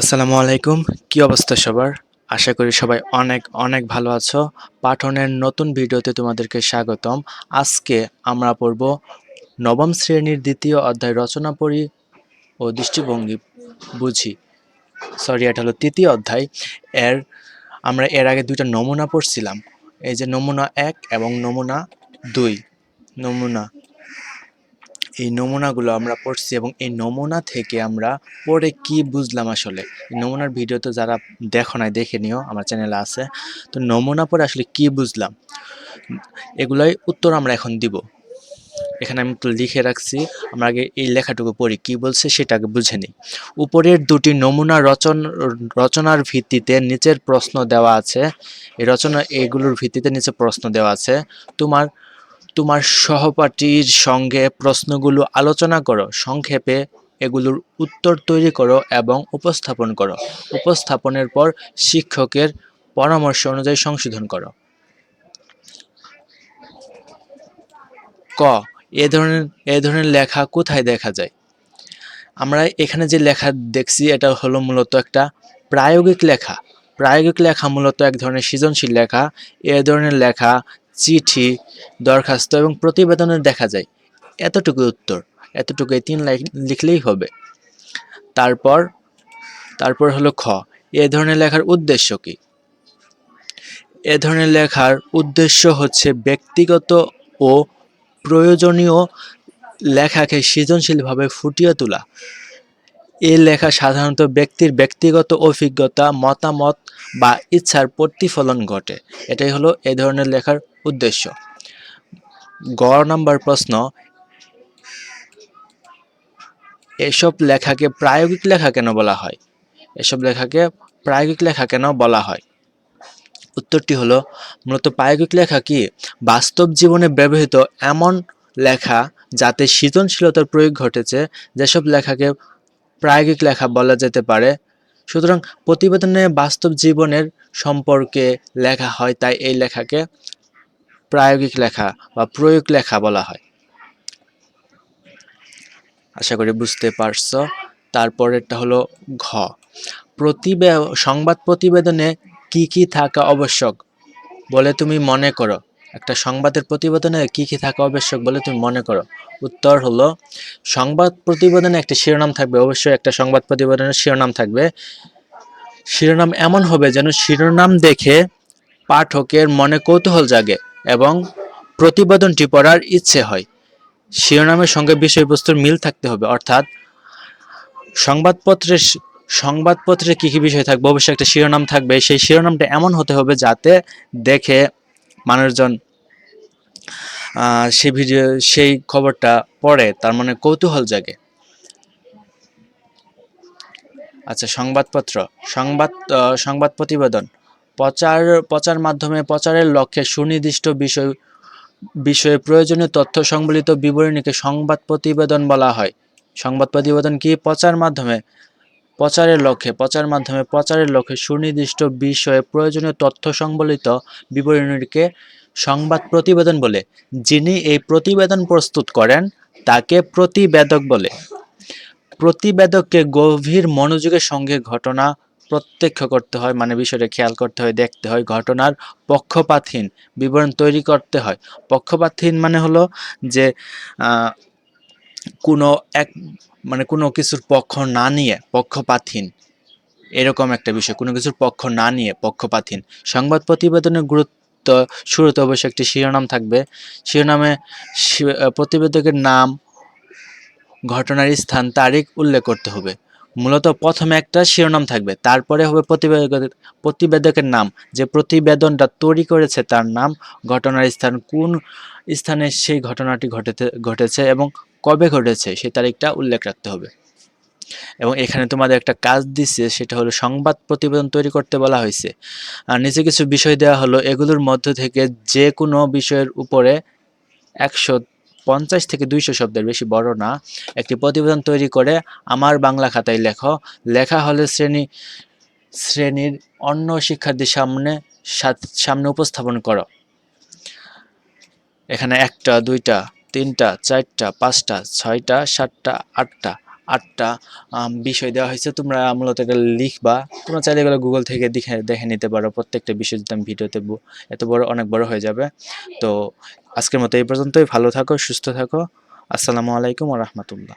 আসসালামু আলাইকুম। কি অবস্থা সবার? আশা করি সবাই অনেক অনেক ভালো আছো। পাঠনের নতুন ভিডিওতে তোমাদেরকে স্বাগতম। আজকে আমরা পড়ব নবম শ্রেণির দ্বিতীয় অধ্যায় রচনা পড়ি ও দৃষ্টিভঙ্গি বুঝি। সরি, এটা হলো তৃতীয় অধ্যায়। এর, আমরা এর আগে দুইটা নমুনা পড়ছিলাম। এই যে নমুনা এক এবং নমুনা দুই। নমুনা এই নমুনাগুলো আমরা পড়ছি এবং এই নমুনা থেকে আমরা পড়ে কি বুঝলাম আসলে? নমুনার ভিডিও তো যারা দেখো নাই, দেখে নিও, আমার চ্যানেলে আছে। তো নমুনা পড়ে আসলে কি বুঝলাম? এগুলাই উত্তর আমরা এখন দিব। এখানে আমি একটু লিখে রাখছি, আমরা আগে এই লেখাটুকু পড়ি, কি বলছে সেটাকে বুঝে নিই। উপরের দুটি নমুনা রচন, রচনার ভিত্তিতে নিচের প্রশ্ন দেওয়া আছে। এই রচনা, এগুলোর ভিত্তিতে নিচে প্রশ্ন দেওয়া আছে। তোমার তোমার সহপাঠীর সঙ্গে প্রশ্নগুলো আলোচনা করো, সংক্ষেপে এগুলোর উত্তর তৈরি করো এবং উপস্থাপন করো। উপস্থাপনের পর শিক্ষকের পরামর্শ অনুযায়ী সংশোধন করো। ক, এ ধরনের এ ধরনের লেখা কোথায় দেখা যায়? আমরা এখানে যে লেখা দেখছি, এটা হলো মূলত একটা প্রায়োগিক লেখা। প্রায়োগিক লেখা মূলত এক ধরনের সৃজনশীল লেখা। এ ধরনের লেখা চিঠি, দরখাস্ত এবং প্রতিবেদনে দেখা যায়। এতটুকু উত্তর এতটুকু এই তিন লাইন লিখলেই হবে। তারপর তারপর হলো খ, এ ধরনের লেখার উদ্দেশ্য কি? এ ধরনের লেখার উদ্দেশ্য হচ্ছে ব্যক্তিগত ও প্রয়োজনীয় লেখাকে সৃজনশীলভাবে ফুটিয়ে তোলা। এই লেখা সাধারণত ব্যক্তির ব্যক্তিগত অভিজ্ঞতা, মতামত বা ইচ্ছার প্রতিফলন ঘটে। এটাই হলো এ ধরনের লেখার উদ্দেশ্য। গ নাম্বার প্রশ্ন, এসব লেখাকে প্রায়োগিক লেখা কেন বলা হয়? এসব লেখাকে প্রায়োগিক লেখা কেন বলা হয়? উত্তরটি হলো, মূলত প্রায়োগিক লেখা কি? বাস্তব জীবনে ব্যবহৃত এমন লেখা যাতে সৃজনশীলতার প্রয়োগ ঘটেছে, যেসব লেখাকে প্রায়োগিক লেখা বলা যেতে পারে। সুতরাং প্রতিবেদনে বাস্তব জীবনের সম্পর্কে লেখা হয়, তাই এই লেখাকে প্রায়োগিক লেখা বা প্রয়োগ লেখা বলা হয়। আশা করি বুঝতে পারছ। তারপরেরটা হলো ঘ। প্রতিবে সংবাদ প্রতিবেদনে কি কি থাকা আবশ্যক বলে তুমি মনে করো? একটা সংবাদের প্রতিবেদনে কি কি থাকা আবশ্যক বলে তুমি মনে করো? উত্তর হলো, সংবাদ প্রতিবেদনে একটা শিরোনাম থাকবে। অবশ্যই একটা সংবাদ প্রতিবেদনের শিরোনাম থাকবে। শিরোনাম এমন হবে যেন শিরোনাম দেখে পাঠকের মনে কৌতূহল জাগে এবং প্রতিবেদনটি পড়ার ইচ্ছে হয়। শিরোনামের সঙ্গে বিষয়বস্তুর মিল থাকতে হবে। অর্থাৎ সংবাদপত্রের সংবাদপত্রে কী কী বিষয় থাকবে? অবশ্যই একটা শিরোনাম থাকবে। সেই শিরোনামটা এমন হতে হবে যাতে দেখে মানুষজন সেই ভিডিও, সেই খবরটা পড়ে, তার মানে কৌতূহল জাগে। আচ্ছা সংবাদপত্র, সংবাদ সংবাদ প্রতিবেদন। প্রচার প্রচার মাধ্যমে প্রচারের লক্ষ্যে সুনির্দিষ্ট বিষয়, বিষয়ে প্রয়োজনীয় তথ্য সংবলিত বিবরণীকে সংবাদ প্রতিবেদন বলা হয়। সংবাদ প্রতিবেদন কি? প্রচার মাধ্যমে প্রচারের লক্ষ্যে, প্রচার মাধ্যমে প্রচারের লক্ষ্যে সুনির্দিষ্ট বিষয়ে প্রয়োজনীয় তথ্য সংবলিত বিবরণীকে সংবাদ প্রতিবেদন বলে। যিনি এই প্রতিবেদন প্রস্তুত করেন, তাকে প্রতিবেদক বলে। প্রতিবেদককে গভীর মনোযোগের সঙ্গে ঘটনা প্রত্যক্ষ করতে হয় মানে বিষয়টা খেয়াল করতে হয়, দেখতে হয়, ঘটনার পক্ষপাতহীন বিবরণ তৈরি করতে হয়। পক্ষপাতহীন মানে হলো যে কোনো এক মানে কোনো কিছুর পক্ষ না নিয়ে, পক্ষপাতহীন, এরকম একটা বিষয়। কোনো কিছুর পক্ষ না নিয়ে, পক্ষপাতহীন। সংবাদ প্রতিবেদনের গুরুত্ব, শুরুতে অবশ্যই একটি শিরোনাম থাকবে। শিরোনামে প্রতিবেদকের নাম, ঘটনার স্থান, তারিখ উল্লেখ করতে হবে। মূলত প্রথমে একটা শিরোনাম থাকবে, তারপরে হবে প্রতিবেদকের প্রতিবেদকের নাম। যে প্রতিবেদনটা তৈরি করেছে তার নাম, ঘটনার স্থান, কোন স্থানে সেই ঘটনাটি ঘটেতে, ঘটেছে এবং কবে ঘটেছে সেই তারিখটা উল্লেখ রাখতে হবে। এবং এখানে তোমাদের একটা কাজ দিচ্ছে সেটা হলো সংবাদ প্রতিবেদন তৈরি করতে বলা হয়েছে। আর নিচে কিছু বিষয় দেওয়া হলো, এগুলোর মধ্য থেকে যে কোনো বিষয়ের উপরে একশো পঞ্চাশ থেকে দুইশো শব্দের বেশি বড় না, একটি প্রতিবেদন তৈরি করে আমার বাংলা খাতায় লেখো। লেখা হলে শ্রেণি, শ্রেণির অন্য শিক্ষার্থীর সামনে সামনে উপস্থাপন করো। এখানে একটা, দুইটা তিনটা, চারটা, পাঁচটা, ছয়টা, সাতটা, আটটা। আটটা বিষয় দেওয়া হয়েছে। তোমরা মূলত এটা লিখবা। তোমরা চাইলে গেলে গুগল থেকে দেখে দেখে নিতে পারো। প্রত্যেকটা বিষয় যদি আমি ভিডিওতে এত বড়, অনেক বড় হয়ে যাবে। তো আজকের মতো এই পর্যন্তই। ভালো থাকো, সুস্থ থাকো। আসসালামু আলাইকুম রহমতুল্লাহ।